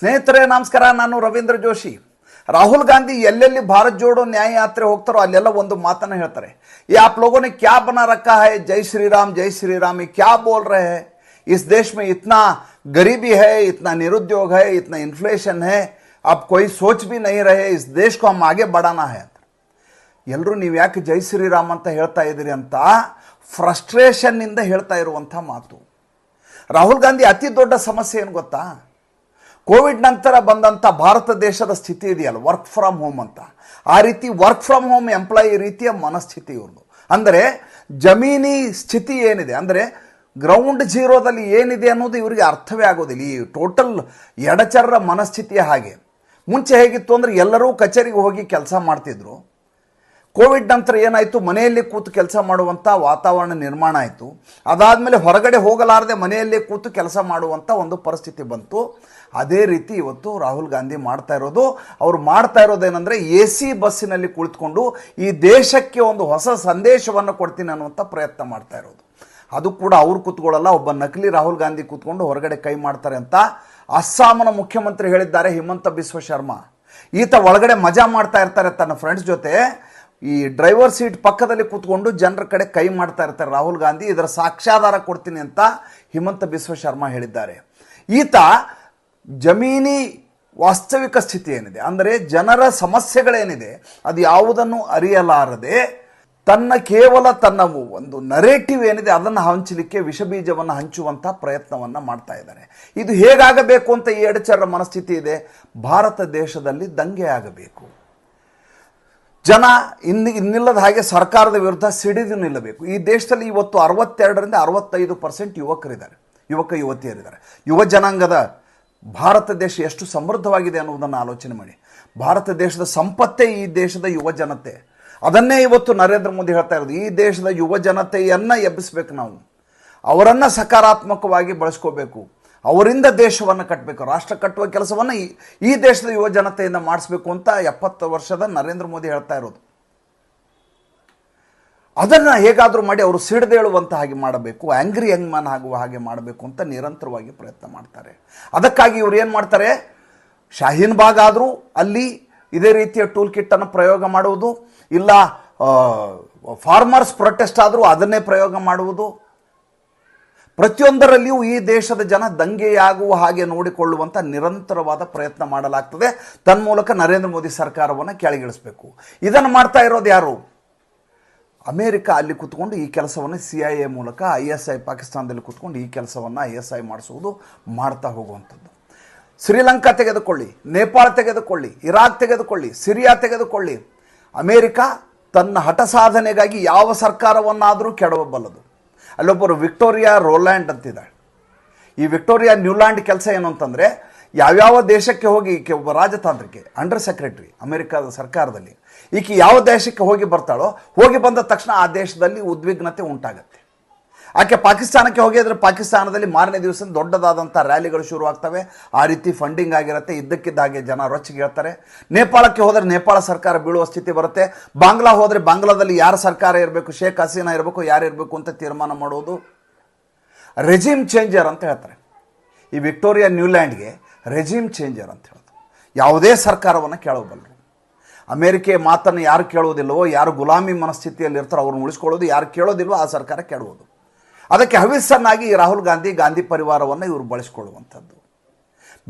ಸ್ನೇಹಿತರೆ, ನಮಸ್ಕಾರ. ನಾನು ರವೀಂದ್ರ ಜೋಶಿ. ರಾಹುಲ್ ಗಾಂಧಿ ಎಲ್ಲೆಲ್ಲಿ ಭಾರತ್ ಜೋಡೋ ನ್ಯಾಯ ಯಾತ್ರೆ ಹೋಗ್ತಾರೋ ಅಲ್ಲೆಲ್ಲ ಒಂದು ಮಾತನ್ನು ಹೇಳ್ತಾರೆ. ಈ ಆಪ್ ಲೋಗೋನೆ ಕ್ಯಾ ಬನ ರಕ್ಕಾ ಹೈ? ಜೈ ಶ್ರೀರಾಮ್ ಜೈ ಶ್ರೀರಾಮ್. ಈ ಕ್ಯಾ ಬೋಲ್ ರೇ ಇಸ್ ದೇಶ್ ಮೇ ಇತ್ನಾ ಗರೀಬಿ ಹೈ, ಇತ್ನಾ ನಿರುದ್ಯೋಗ ಹೈ, ಇತ್ನಾ ಇನ್ಫ್ಲೇಷನ್ ಹೈ. ಆಪ್ ಕೊಯ್ ಸೋಚ್ ಬಿ ನೈ ರೇ ಇಸ್ ದೇಶ್ ಕೋ ಹಮ್ ಆಗೇ ಬಡಾನಾ ಹೈ ಎಲ್ಲರೂ ನೀವು ಯಾಕೆ ಜೈ ಶ್ರೀರಾಮ್ ಅಂತ ಹೇಳ್ತಾ ಇದ್ದೀರಿ ಅಂತ ಫ್ರಸ್ಟ್ರೇಷನ್ನಿಂದ ಹೇಳ್ತಾ ಇರುವಂಥ ಮಾತು. ರಾಹುಲ್ ಗಾಂಧಿ ಅತಿ ದೊಡ್ಡ ಸಮಸ್ಯೆ ಏನು ಗೊತ್ತಾ? ಕೋವಿಡ್ ನಂತರ ಬಂದಂಥ ಭಾರತ ದೇಶದ ಸ್ಥಿತಿ ಇದೆಯಲ್ಲ ವರ್ಕ್ ಫ್ರಮ್ ಹೋಮ್ ಅಂತ. ಆ ರೀತಿ ವರ್ಕ್ ಫ್ರಮ್ ಹೋಮ್ ಎಂಪ್ಲಾಯಿ ರೀತಿಯ ಮನಸ್ಥಿತಿ ಇವ್ರದ್ದು. ಅಂದರೆ ಜಮೀನಿ ಸ್ಥಿತಿ ಏನಿದೆ, ಅಂದರೆ ಗ್ರೌಂಡ್ ಜೀರೋದಲ್ಲಿ ಏನಿದೆ ಅನ್ನೋದು ಇವರಿಗೆ ಅರ್ಥವೇ ಆಗೋದಿಲ್ಲ. ಈ ಟೋಟಲ್ ಎಡಚರರ ಮನಸ್ಥಿತಿಯ ಹಾಗೆ. ಮುಂಚೆ ಹೇಗಿತ್ತು ಅಂದರೆ ಎಲ್ಲರೂ ಕಚೇರಿಗೆ ಹೋಗಿ ಕೆಲಸ ಮಾಡ್ತಿದ್ರು. ಕೋವಿಡ್ ನಂತರ ಏನಾಯಿತು? ಮನೆಯಲ್ಲಿ ಕೂತು ಕೆಲಸ ಮಾಡುವಂಥ ವಾತಾವರಣ ನಿರ್ಮಾಣ ಆಯಿತು. ಅದಾದಮೇಲೆ ಹೊರಗಡೆ ಹೋಗಲಾರದೆ ಮನೆಯಲ್ಲೇ ಕೂತು ಕೆಲಸ ಮಾಡುವಂಥ ಒಂದು ಪರಿಸ್ಥಿತಿ ಬಂತು. ಅದೇ ರೀತಿ ಇವತ್ತು ರಾಹುಲ್ ಗಾಂಧಿ ಮಾಡ್ತಾ ಇರೋದು. ಅವರು ಮಾಡ್ತಾ ಇರೋದೇನೆಂದರೆ ಎ ಸಿ ಬಸ್ಸಿನಲ್ಲಿ ಕುಳಿತುಕೊಂಡು ಈ ದೇಶಕ್ಕೆ ಒಂದು ಹೊಸ ಸಂದೇಶವನ್ನು ಕೊಡ್ತೀನಿ ಅನ್ನುವಂಥ ಪ್ರಯತ್ನ ಮಾಡ್ತಾ ಇರೋದು. ಅದು ಕೂಡ ಅವ್ರು ಕೂತ್ಕೊಳ್ಳಲ್ಲ, ಒಬ್ಬ ನಕಲಿ ರಾಹುಲ್ ಗಾಂಧಿ ಕೂತ್ಕೊಂಡು ಹೊರಗಡೆ ಕೈ ಮಾಡ್ತಾರೆ ಅಂತ ಅಸ್ಸಾಂನ ಮುಖ್ಯಮಂತ್ರಿ ಹೇಳಿದ್ದಾರೆ ಹಿಮಂತ ಬಿಸ್ವ ಶರ್ಮಾ. ಈತ ಒಳಗಡೆ ಮಜಾ ಮಾಡ್ತಾ ಇರ್ತಾರೆ ತನ್ನ ಫ್ರೆಂಡ್ಸ್ ಜೊತೆ. ಈ ಡ್ರೈವರ್ ಸೀಟ್ ಪಕ್ಕದಲ್ಲಿ ಕೂತ್ಕೊಂಡು ಜನರ ಕಡೆ ಕೈ ಮಾಡ್ತಾ ಇರ್ತಾರೆ ರಾಹುಲ್ ಗಾಂಧಿ. ಇದರ ಸಾಕ್ಷ್ಯಾಧಾರ ಕೊಡ್ತೀನಿ ಅಂತ ಹಿಮಂತ ಬಿಸ್ವ ಶರ್ಮಾ ಹೇಳಿದ್ದಾರೆ. ಈತ ಜಮೀನಿ ವಾಸ್ತವಿಕ ಸ್ಥಿತಿ ಏನಿದೆ? ಅಂದರೆ ಜನರ ಸಮಸ್ಯೆಗಳೇನಿದೆ? ಅದು ಯಾವುದನ್ನು ಅರಿಯಲಾರದೆ ತನ್ನ ಕೇವಲ ತನ್ನ ಒಂದು ನರೇಟಿವ್ ಏನಿದೆ, ಅದನ್ನು ಹಂಚಲಿಕ್ಕೆ ವಿಷಬೀಜವನ್ನು ಹಂಚುವಂಥ ಪ್ರಯತ್ನವನ್ನು ಮಾಡ್ತಾ ಇದ್ದಾರೆ. ಇದು ಹೇಗಾಗಬೇಕು ಅಂತ ಈ ಎಡಚರ ಮನಸ್ಥಿತಿ ಇದೆ? ಭಾರತ ದೇಶದಲ್ಲಿ ದಂಗೆ ಆಗಬೇಕು. ಜನ ಇನ್ನು ಇನ್ನಿಲ್ಲದ ಹಾಗೆ ಸರ್ಕಾರದ ವಿರುದ್ಧ ಸಿಡಿದು ನಿಲ್ಲಬೇಕು. ಈ ದೇಶದಲ್ಲಿ ಇವತ್ತು ಅರವತ್ತೆರಡರಿಂದ ಅರವತ್ತೈದು ಪರ್ಸೆಂಟ್ ಯುವಕರಿದ್ದಾರೆ. ಯುವಕ, ಯುವತಿಯರಿದ್ದಾರೆ. ಯುವ ಜನಾಂಗದ ಭಾರತ ದೇಶ ಎಷ್ಟು ಸಮೃದ್ಧವಾಗಿದೆ ಅನ್ನೋದನ್ನು ಆಲೋಚನೆ ಮಾಡಿ. ಭಾರತ ದೇಶದ ಸಂಪತ್ತೇ ಈ ದೇಶದ ಯುವ ಜನತೆ. ಅದನ್ನೇ ಇವತ್ತು ನರೇಂದ್ರ ಮೋದಿ ಹೇಳ್ತಾ ಇರೋದು. ಈ ದೇಶದ ಯುವ ಜನತೆಯನ್ನು ಎಬ್ಬಿಸ್ಬೇಕು ನಾವು. ಅವರನ್ನು ಸಕಾರಾತ್ಮಕವಾಗಿ ಬಳಸ್ಕೋಬೇಕು. ಅವರಿಂದ ದೇಶವನ್ನು ಕಟ್ಟಬೇಕು ರಾಷ್ಟ್ರ ಕಟ್ಟುವ ಕೆಲಸವನ್ನು ಈ ದೇಶದ ಯುವ ಜನತೆಯಿಂದ ಮಾಡಿಸ್ಬೇಕು ಅಂತ ಎಪ್ಪತ್ತು ವರ್ಷದ ನರೇಂದ್ರ ಮೋದಿ ಹೇಳ್ತಾ ಇರೋದು. ಅದನ್ನು ಹೇಗಾದರೂ ಮಾಡಿ ಅವರು ಸಿಡಿದೇಳುವಂಥ ಹಾಗೆ ಮಾಡಬೇಕು ಆ್ಯಂಗ್ರಿ ಯಂಗ್ ಮ್ಯಾನ್ ಆಗುವ ಹಾಗೆ ಮಾಡಬೇಕು ಅಂತ ನಿರಂತರವಾಗಿ ಪ್ರಯತ್ನ ಮಾಡ್ತಾರೆ. ಅದಕ್ಕಾಗಿ ಇವರು ಏನು ಮಾಡ್ತಾರೆ? ಶಾಹೀನ್ ಬಾಗ್ ಆದರೂ ಅಲ್ಲಿ ಇದೇ ರೀತಿಯ ಟೂಲ್ ಕಿಟ್ಟನ್ನು ಪ್ರಯೋಗ ಮಾಡುವುದು, ಇಲ್ಲ ಫಾರ್ಮರ್ಸ್ ಪ್ರೊಟೆಸ್ಟ್ ಆದರೂ ಅದನ್ನೇ ಪ್ರಯೋಗ ಮಾಡುವುದು ಪ್ರತಿಯೊಂದರಲ್ಲಿಯೂ ಈ ದೇಶದ ಜನ ದಂಗೆಯಾಗುವ ಹಾಗೆ ನೋಡಿಕೊಳ್ಳುವಂಥ ನಿರಂತರವಾದ ಪ್ರಯತ್ನ ಮಾಡಲಾಗ್ತದೆ. ತನ್ಮೂಲಕ ನರೇಂದ್ರ ಮೋದಿ ಸರ್ಕಾರವನ್ನು ಕೆಳಗಿಳಿಸಬೇಕು. ಇದನ್ನು ಮಾಡ್ತಾ ಇರೋದು ಯಾರು? ಅಮೇರಿಕ ಅಲ್ಲಿ ಕೂತ್ಕೊಂಡು ಈ ಕೆಲಸವನ್ನು ಸಿ ಐ ಎ ಮೂಲಕ ಐ ಎಸ್ ಐ ಪಾಕಿಸ್ತಾನದಲ್ಲಿ ಕೂತ್ಕೊಂಡು ಈ ಕೆಲಸವನ್ನು ಐ ಎಸ್ ಐ ಮಾಡಿಸುವುದು ಮಾಡ್ತಾ ಹೋಗುವಂಥದ್ದು. ಶ್ರೀಲಂಕಾ ತೆಗೆದುಕೊಳ್ಳಿ, ನೇಪಾಳ ತೆಗೆದುಕೊಳ್ಳಿ, ಇರಾಕ್ ತೆಗೆದುಕೊಳ್ಳಿ, ಸಿರಿಯಾ ತೆಗೆದುಕೊಳ್ಳಿ. ಅಮೇರಿಕಾ ತನ್ನ ಹಠ ಸಾಧನೆಗಾಗಿ ಯಾವ ಸರ್ಕಾರವನ್ನಾದರೂ ಕೆಡವಬಲ್ಲದು. ಅಲ್ಲೊಬ್ಬರು ವಿಕ್ಟೋರಿಯಾ ರೋಲ್ಯಾಂಡ್ ಅಂತಿದ್ದಾಳೆ. ಈ ವಿಕ್ಟೋರಿಯಾ ನ್ಯೂಲ್ಯಾಂಡ್ ಕೆಲಸ ಏನು ಅಂತಂದರೆ ಯಾವ್ಯಾವ ದೇಶಕ್ಕೆ ಹೋಗಿ ಈಕೆ ಒಬ್ಬ ರಾಜತಾಂತ್ರಿಕೆ ಅಂಡರ್ ಸೆಕ್ರೆಟರಿ ಅಮೆರಿಕಾದ ಸರ್ಕಾರದಲ್ಲಿ, ಈಕೆ ಯಾವ ದೇಶಕ್ಕೆ ಹೋಗಿ ಬರ್ತಾಳೋ, ಹೋಗಿ ಬಂದ ತಕ್ಷಣ ಆ ದೇಶದಲ್ಲಿ ಉದ್ವಿಗ್ನತೆ ಉಂಟಾಗತ್ತೆ. ಆಕೆ ಪಾಕಿಸ್ತಾನಕ್ಕೆ ಹೋಗಿದ್ರೆ ಪಾಕಿಸ್ತಾನದಲ್ಲಿ ಮಾರನೇ ದಿವಸ ದೊಡ್ಡದಾದಂಥ ರ್ಯಾಲಿಗಳು ಶುರುವಾಗ್ತವೆ. ಆ ರೀತಿ ಫಂಡಿಂಗ್ ಆಗಿರುತ್ತೆ. ಇದ್ದಕ್ಕಿದ್ದ ಹಾಗೆ ಜನ ರೊಚ್ಚಿಗೆ ಹೇಳ್ತಾರೆ ನೇಪಾಳಕ್ಕೆ ಹೋದರೆ ನೇಪಾಳ ಸರ್ಕಾರ ಬೀಳುವ ಸ್ಥಿತಿ ಬರುತ್ತೆ. ಬಾಂಗ್ಲಾ ಹೋದರೆ ಬಾಂಗ್ಲಾದಲ್ಲಿ ಯಾರ ಸರ್ಕಾರ ಇರಬೇಕು, ಶೇಖ್ ಹಸೀನಾ ಇರಬೇಕು, ಯಾರು ಇರಬೇಕು ಅಂತ ತೀರ್ಮಾನ ಮಾಡೋದು. ರೆಜಿಮ್ ಚೇಂಜರ್ ಅಂತ ಹೇಳ್ತಾರೆ. ಈ ವಿಕ್ಟೋರಿಯಾ ನ್ಯೂಲ್ಯಾಂಡ್ಗೆ ರೆಜಿಮ್ ಚೇಂಜರ್ ಅಂತ ಹೇಳೋದು ಯಾವುದೇ ಸರ್ಕಾರವನ್ನು ಕೇಳಬಲ್ಲರು ಅಮೇರಿಕೆ ಮಾತನ್ನು ಯಾರು ಕೇಳೋದಿಲ್ಲವೋ, ಯಾರು ಗುಲಾಮಿ ಮನಸ್ಥಿತಿಯಲ್ಲಿ ಇರ್ತಾರೋ ಅವ್ರನ್ನ ಉಳಿಸ್ಕೊಳ್ಳೋದು, ಯಾರು ಕೇಳೋದಿಲ್ಲವೋ ಆ ಸರ್ಕಾರ ಕೆಡುವುದು ಅದಕ್ಕೆ ಹವಿಸ್ಸನ್ನಾಗಿ ರಾಹುಲ್ ಗಾಂಧಿ ಗಾಂಧಿ ಪರಿವಾರವನ್ನು ಇವರು ಬಳಸ್ಕೊಳ್ಳುವಂಥದ್ದು.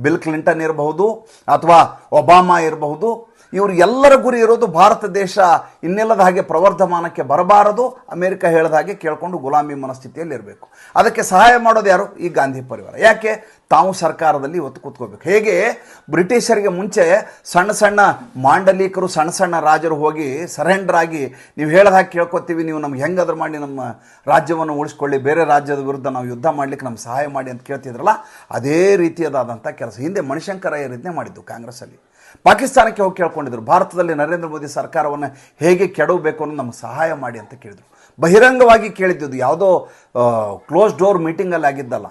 ಬಿಲ್ ಕ್ಲಿಂಟನ್ ಇರಬಹುದು ಅಥವಾ ಒಬಾಮಾ ಇರಬಹುದು ಇವರು ಎಲ್ಲರ ಗುರಿ ಇರೋದು ಭಾರತ ದೇಶ ಇನ್ನೆಲ್ಲದ ಹಾಗೆ ಪ್ರವರ್ಧಮಾನಕ್ಕೆ ಬರಬಾರದು. ಅಮೆರಿಕ ಹೇಳಿದ ಹಾಗೆ ಕೇಳಿಕೊಂಡು ಗುಲಾಮಿ ಮನಸ್ಥಿತಿಯಲ್ಲಿ ಇರಬೇಕು. ಅದಕ್ಕೆ ಸಹಾಯ ಮಾಡೋದು ಯಾರು? ಈ ಗಾಂಧಿ ಪರಿವಾರ. ಯಾಕೆ? ತಾವು ಸರ್ಕಾರದಲ್ಲಿ ಇವತ್ತು ಕೂತ್ಕೋಬೇಕು. ಹೇಗೆ? ಬ್ರಿಟಿಷರಿಗೆ ಮುಂಚೆ ಸಣ್ಣ ಸಣ್ಣ ಮಾಂಡಲಿಕರು, ಸಣ್ಣ ಸಣ್ಣ ರಾಜರು ಹೋಗಿ ಸರೆಂಡರ್ ಆಗಿ ನೀವು ಹೇಳಿದ ಹಾಗೆ ಕೇಳ್ಕೊತೀವಿ, ನೀವು ನಮ್ಗೆ ಹೆಂಗಾದ್ರೂ ಮಾಡಿ ನಮ್ಮ ರಾಜ್ಯವನ್ನು ಉಳಿಸ್ಕೊಳ್ಳಿ, ಬೇರೆ ರಾಜ್ಯದ ವಿರುದ್ಧ ನಾವು ಯುದ್ಧ ಮಾಡಲಿಕ್ಕೆ ನಮ್ಗೆ ಸಹಾಯ ಮಾಡಿ ಅಂತ ಕೇಳ್ತಿದ್ರಲ್ಲ, ಅದೇ ರೀತಿಯದಾದಂಥ ಕೆಲಸ. ಹಿಂದೆ ಮಣಿಶಂಕರಯ್ಯ ಇದನ್ನೇ ಮಾಡಿದ್ದು ಕಾಂಗ್ರೆಸ್ಸಲ್ಲಿ. ಪಾಕಿಸ್ತಾನಕ್ಕೆ ಹೋಗಿ ಕೇಳ್ಕೊಂಡಿದ್ರು. ಭಾರತದಲ್ಲಿ ನರೇಂದ್ರ ಮೋದಿ ಸರ್ಕಾರವನ್ನು ಹೇಗೆ ಕೆಡವಬೇಕು ಅನ್ನೋ ನಮಗೆ ಸಹಾಯ ಮಾಡಿ ಅಂತ ಕೇಳಿದರು. ಬಹಿರಂಗವಾಗಿ ಕೇಳಿದ್ದು ಯಾವುದೋ ಕ್ಲೋಸ್ ಡೋರ್ ಮೀಟಿಂಗಲ್ಲಿ ಆಗಿದ್ದಲ್ಲ.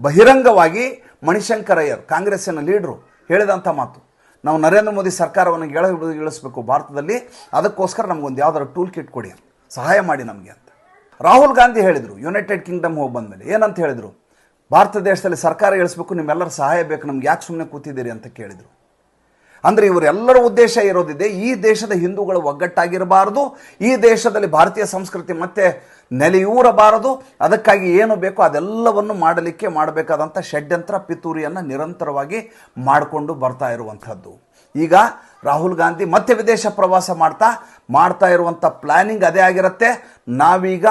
ಬಹಿರಂಗವಾಗಿ ಮಣಿಶಂಕರಯ್ಯರ್ ಕಾಂಗ್ರೆಸ್ಸಿನ ಲೀಡ್ರು ಹೇಳಿದಂಥ ಮಾತು. ನಾವು ನರೇಂದ್ರ ಮೋದಿ ಸರ್ಕಾರವನ್ನು ಗೆಳ ಇಳಿಸ್ಬೇಕು ಭಾರತದಲ್ಲಿ, ಅದಕ್ಕೋಸ್ಕರ ನಮಗೊಂದು ಯಾವ್ದಾದ್ರು ಟೂಲ್ ಕಿಟ್ ಕೊಡಿ ಸಹಾಯ ಮಾಡಿ ನಮಗೆ ಅಂತ. ರಾಹುಲ್ ಗಾಂಧಿ ಹೇಳಿದರು ಯುನೈಟೆಡ್ ಕಿಂಗ್ಡಮ್ ಹೋಗಿ ಬಂದಮೇಲೆ. ಏನಂತ ಹೇಳಿದರು? ಭಾರತ ದೇಶದಲ್ಲಿ ಸರ್ಕಾರ ಇಳಿಸ್ಬೇಕು, ನಿಮ್ಮೆಲ್ಲರ ಸಹಾಯ ಬೇಕು, ನಮ್ಗೆ ಯಾಕೆ ಸುಮ್ಮನೆ ಕೂತಿದ್ದೀರಿ? ಅಂತ ಕೇಳಿದರು. ಅಂದರೆ ಇವರೆಲ್ಲರ ಉದ್ದೇಶ ಇರೋದಿದೆ ಈ ದೇಶದ ಹಿಂದೂಗಳು ಒಗ್ಗಟ್ಟಾಗಿರಬಾರದು, ಈ ದೇಶದಲ್ಲಿ ಭಾರತೀಯ ಸಂಸ್ಕೃತಿ ಮತ್ತೆ ನೆಲೆಯೂರಬಾರದು, ಅದಕ್ಕಾಗಿ ಏನು ಬೇಕೋ ಅದೆಲ್ಲವನ್ನು ಮಾಡಲಿಕ್ಕೆ ಮಾಡಬೇಕಾದಂಥ ಷಡ್ಯಂತ್ರ ಪಿತೂರಿಯನ್ನು ನಿರಂತರವಾಗಿ ಮಾಡಿಕೊಂಡು ಬರ್ತಾ ಇರುವಂಥದ್ದು. ಈಗ ರಾಹುಲ್ ಗಾಂಧಿ ಮತ್ತೆ ವಿದೇಶ ಪ್ರವಾಸ ಮಾಡ್ತಾ ಮಾಡ್ತಾ ಇರುವಂಥ ಪ್ಲ್ಯಾನಿಂಗ್ ಅದೇ ಆಗಿರುತ್ತೆ. ನಾವೀಗ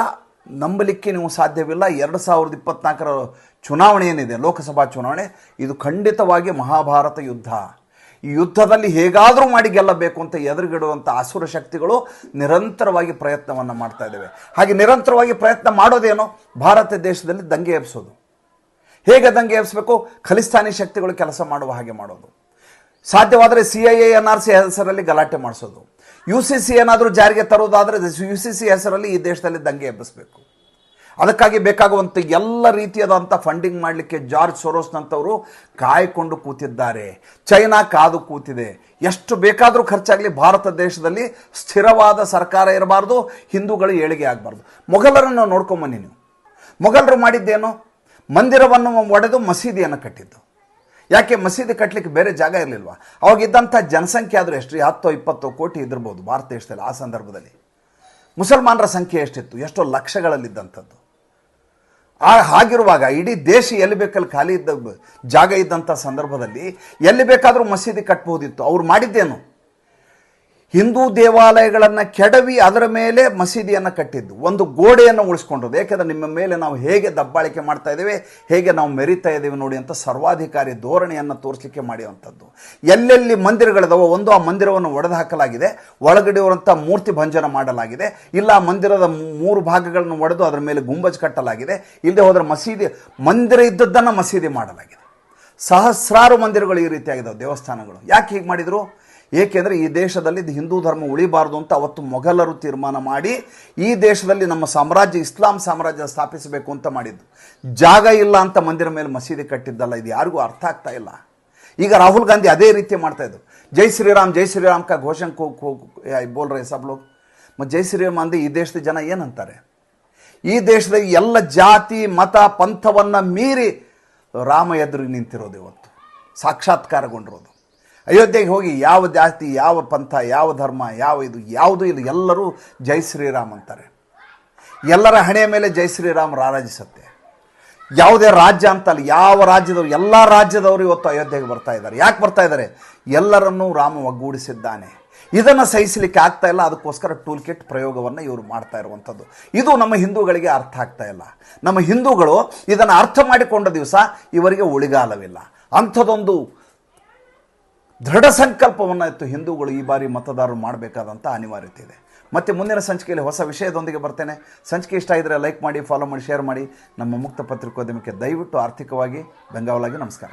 ನಂಬಲಿಕ್ಕೆ ನೀವು ಸಾಧ್ಯವಿಲ್ಲ. ಎರಡು ಸಾವಿರದ ಇಪ್ಪತ್ನಾಲ್ಕರ ಚುನಾವಣೆ ಏನಿದೆ, ಲೋಕಸಭಾ ಚುನಾವಣೆ, ಇದು ಖಂಡಿತವಾಗಿ ಮಹಾಭಾರತ ಯುದ್ಧ. ಯುದ್ಧದಲ್ಲಿ ಹೇಗಾದರೂ ಮಾಡಿ ಗೆಲ್ಲಬೇಕು ಅಂತ ಎದುರುಗಿಡುವಂಥ ಅಸುರ ಶಕ್ತಿಗಳು ನಿರಂತರವಾಗಿ ಪ್ರಯತ್ನವನ್ನು ಮಾಡ್ತಾ ಇದ್ದೇವೆ. ಹಾಗೆ ನಿರಂತರವಾಗಿ ಪ್ರಯತ್ನ ಮಾಡೋದೇನು? ಭಾರತ ದೇಶದಲ್ಲಿ ದಂಗೆ ಎಬ್ಸೋದು. ಹೇಗೆ ದಂಗೆ ಎಬ್ಸಬೇಕು? ಖಲಿಸ್ತಾನಿ ಶಕ್ತಿಗಳು ಕೆಲಸ ಮಾಡುವ ಹಾಗೆ ಮಾಡೋದು. ಸಾಧ್ಯವಾದರೆ C I N R C ಹೆಸರಲ್ಲಿ ಗಲಾಟೆ ಮಾಡಿಸೋದು. ಯು ಸಿ ಸಿ ಏನಾದರೂ ಜಾರಿಗೆ ತರೋದಾದರೆ ಯು ಸಿ ಸಿ ಹೆಸರಲ್ಲಿ ಈ ದೇಶದಲ್ಲಿ ದಂಗೆ ಎಬ್ಬಿಸಬೇಕು. ಅದಕ್ಕಾಗಿ ಬೇಕಾಗುವಂಥ ಎಲ್ಲ ರೀತಿಯಾದಂಥ ಫಂಡಿಂಗ್ ಮಾಡಲಿಕ್ಕೆ ಜಾರ್ಜ್ ಸೊರೋಸ್ನಂಥವರು ಕಾಯ್ಕೊಂಡು ಕೂತಿದ್ದಾರೆ. ಚೈನಾ ಕಾದು ಕೂತಿದೆ. ಎಷ್ಟು ಬೇಕಾದರೂ ಖರ್ಚಾಗಲಿ ಭಾರತ ದೇಶದಲ್ಲಿ ಸ್ಥಿರವಾದ ಸರ್ಕಾರ ಇರಬಾರ್ದು, ಹಿಂದೂಗಳು ಏಳಿಗೆ ಆಗಬಾರ್ದು. ಮೊಘಲರನ್ನು ನೋಡ್ಕೊಂಬನ್ನಿ ನೀವು. ಮೊಘಲರು ಮಾಡಿದ್ದೇನು? ಮಂದಿರವನ್ನು ಒಡೆದು ಮಸೀದಿಯನ್ನು ಕಟ್ಟಿದ್ದು. ಯಾಕೆ ಮಸೀದಿ ಕಟ್ಟಲಿಕ್ಕೆ ಬೇರೆ ಜಾಗ ಇರಲಿಲ್ವಾ? ಅವಾಗಿದ್ದಂಥ ಜನಸಂಖ್ಯೆ ಆದರೂ ಎಷ್ಟು ಇಪ್ಪತ್ತೋ ಇಪ್ಪತ್ತು ಕೋಟಿ ಇದ್ದಿರ್ಬೋದು ಭಾರತ ದೇಶದಲ್ಲಿ ಆ ಸಂದರ್ಭದಲ್ಲಿ. ಮುಸಲ್ಮಾನರ ಸಂಖ್ಯೆ ಎಷ್ಟಿತ್ತು? ಎಷ್ಟೋ ಲಕ್ಷಗಳಲ್ಲಿದ್ದಂಥದ್ದು. ಆ ಹಾಗಿರುವಾಗ ಇಡೀ ದೇಶ ಎಲ್ಲಿ ಬೇಕಲ್ಲಿ ಖಾಲಿ ಇದ್ದ ಜಾಗ ಇದ್ದಂಥ ಸಂದರ್ಭದಲ್ಲಿ ಎಲ್ಲಿ ಬೇಕಾದರೂ ಮಸೀದಿ ಕಟ್ಬೋದಿತ್ತು ಅವ್ರು ಮಾಡಿದ್ದೇನು? ಹಿಂದೂ ದೇವಾಲಯಗಳನ್ನು ಕೆಡವಿ ಅದರ ಮೇಲೆ ಮಸೀದಿಯನ್ನು ಕಟ್ಟಿದ್ದು, ಒಂದು ಗೋಡೆಯನ್ನು ಉಳಿಸ್ಕೊಂಡದ್ದು ಏಕೆಂದರೆ ನಿಮ್ಮ ಮೇಲೆ ನಾವು ಹೇಗೆ ದಬ್ಬಾಳಿಕೆ ಮಾಡ್ತಾ ಇದ್ದೇವೆ, ಹೇಗೆ ನಾವು ಮೆರಿತಾ ಇದ್ದೇವೆ ನೋಡಿ ಅಂತ ಸರ್ವಾಧಿಕಾರಿ ಧೋರಣೆಯನ್ನು ತೋರಿಸಲಿಕ್ಕೆ ಮಾಡಿರುವಂಥದ್ದು. ಎಲ್ಲೆಲ್ಲಿ ಮಂದಿರಗಳಿದಾವೋ, ಒಂದು ಆ ಮಂದಿರವನ್ನು ಒಡೆದು ಹಾಕಲಾಗಿದೆ ಇರುವಂಥ ಮೂರ್ತಿ ಭಂಜನ ಮಾಡಲಾಗಿದೆ, ಇಲ್ಲ ಆ ಮಂದಿರದ ಮೂರು ಭಾಗಗಳನ್ನು ಒಡೆದು ಅದರ ಮೇಲೆ ಗುಂಬಜ್ ಕಟ್ಟಲಾಗಿದೆ, ಇಲ್ಲದೆ ಹೋದರೆ ಮಸೀದಿ, ಮಂದಿರ ಇದ್ದದ್ದನ್ನು ಮಸೀದಿ ಮಾಡಲಾಗಿದೆ. ಸಹಸ್ರಾರು ಮಂದಿರಗಳು ಈ ರೀತಿಯಾಗಿದ್ದಾವೆ, ದೇವಸ್ಥಾನಗಳು. ಯಾಕೆ ಹೀಗೆ ಮಾಡಿದರು? ಏಕೆಂದರೆ ಈ ದೇಶದಲ್ಲಿ ಹಿಂದೂ ಧರ್ಮ ಉಳಿಬಾರ್ದು ಅಂತ ಅವತ್ತು ಮೊಘಲರು ತೀರ್ಮಾನ ಮಾಡಿ ಈ ದೇಶದಲ್ಲಿ ನಮ್ಮ ಸಾಮ್ರಾಜ್ಯ, ಇಸ್ಲಾಂ ಸಾಮ್ರಾಜ್ಯ ಸ್ಥಾಪಿಸಬೇಕು ಅಂತ ಮಾಡಿದ್ದು. ಜಾಗ ಇಲ್ಲ ಅಂತ ಮಂದಿರ ಮೇಲೆ ಮಸೀದಿ ಕಟ್ಟಿದ್ದಲ್ಲ, ಇದು ಯಾರಿಗೂ ಅರ್ಥ ಆಗ್ತಾ ಇಲ್ಲ. ಈಗ ರಾಹುಲ್ ಗಾಂಧಿ ಅದೇ ರೀತಿ ಮಾಡ್ತಾ ಇದ್ದು ಜೈ ಶ್ರೀರಾಮ್ ಜೈ ಶ್ರೀರಾಮ್ ಕಾ ಘೋಷಣೆ ಕೋ ಕೋ ಬೋಲ್ ರೇ ಸಬ್ ಲೋಗ್. ಮತ್ತು ಜೈ ಶ್ರೀರಾಮ್ ಅಂದರೆ ಈ ದೇಶದ ಜನ ಏನಂತಾರೆ? ಈ ದೇಶದ ಎಲ್ಲ ಜಾತಿ, ಮತ, ಪಂಥವನ್ನು ಮೀರಿ ರಾಮ ಎದುರು ನಿಂತಿರೋದು ಇವತ್ತು. ಸಾಕ್ಷಾತ್ಕಾರಗೊಂಡಿರೋದು. ಅಯೋಧ್ಯೆಗೆ ಹೋಗಿ ಯಾವ ಜಾತಿ, ಯಾವ ಪಂಥ, ಯಾವ ಧರ್ಮ, ಯಾವ ಇದು, ಯಾವುದು ಇಲ್ಲ ಎಲ್ಲರೂ ಜೈ ಶ್ರೀರಾಮ್ ಅಂತಾರೆ. ಎಲ್ಲರ ಹಣೆಯ ಮೇಲೆ ಜೈ ಶ್ರೀರಾಮ್ ರಾರಾಜಿಸುತ್ತೆ. ಯಾವುದೇ ರಾಜ್ಯ ಅಂತಲ್ಲ, ಯಾವ ರಾಜ್ಯದವರು, ಎಲ್ಲ ರಾಜ್ಯದವರು ಇವತ್ತು ಅಯೋಧ್ಯೆಗೆ ಬರ್ತಾ ಇದ್ದಾರೆ. ಯಾಕೆ ಬರ್ತಾ ಇದ್ದಾರೆ? ಎಲ್ಲರನ್ನೂ ರಾಮ ಒಗ್ಗೂಡಿಸಿದ್ದಾನೆ. ಇದನ್ನು ಸಹಿಸಲಿಕ್ಕೆ ಆಗ್ತಾ ಇಲ್ಲ, ಅದಕ್ಕೋಸ್ಕರ ಟೂಲ್ ಕಿಟ್ ಪ್ರಯೋಗವನ್ನು ಇವರು ಮಾಡ್ತಾ ಇರುವಂಥದ್ದು. ಇದು ನಮ್ಮ ಹಿಂದೂಗಳಿಗೆ ಅರ್ಥ ಆಗ್ತಾ ಇಲ್ಲ. ನಮ್ಮ ಹಿಂದೂಗಳು ಇದನ್ನು ಅರ್ಥ ಮಾಡಿಕೊಂಡ ದಿವಸ ಇವರಿಗೆ ಉಳಿಗಾಲವಿಲ್ಲ. ಅಂಥದ್ದೊಂದು ದೃಢ ಸಂಕಲ್ಪವನ್ನು ಇತ್ತು ಹಿಂದೂಗಳು ಈ ಬಾರಿ ಮತದಾರರು ಮಾಡಬೇಕಾದಂಥ ಅನಿವಾರ್ಯತೆ ಇದೆ. ಮತ್ತು ಮುಂದಿನ ಸಂಚಿಕೆಯಲ್ಲಿ ಹೊಸ ವಿಷಯದೊಂದಿಗೆ ಬರ್ತೇನೆ. ಸಂಚಿಕೆ ಇಷ್ಟ ಇದ್ದರೆ ಲೈಕ್ ಮಾಡಿ ಫಾಲೋ ಮಾಡಿ ಶೇರ್ ಮಾಡಿ. ನಮ್ಮ ಮುಕ್ತ ಪತ್ರಿಕೋದ್ಯಮಕ್ಕೆ ದಯವಿಟ್ಟು ಆರ್ಥಿಕವಾಗಿ ಬೆಂಗಾವಲಾಗಿ ನಮಸ್ಕಾರ.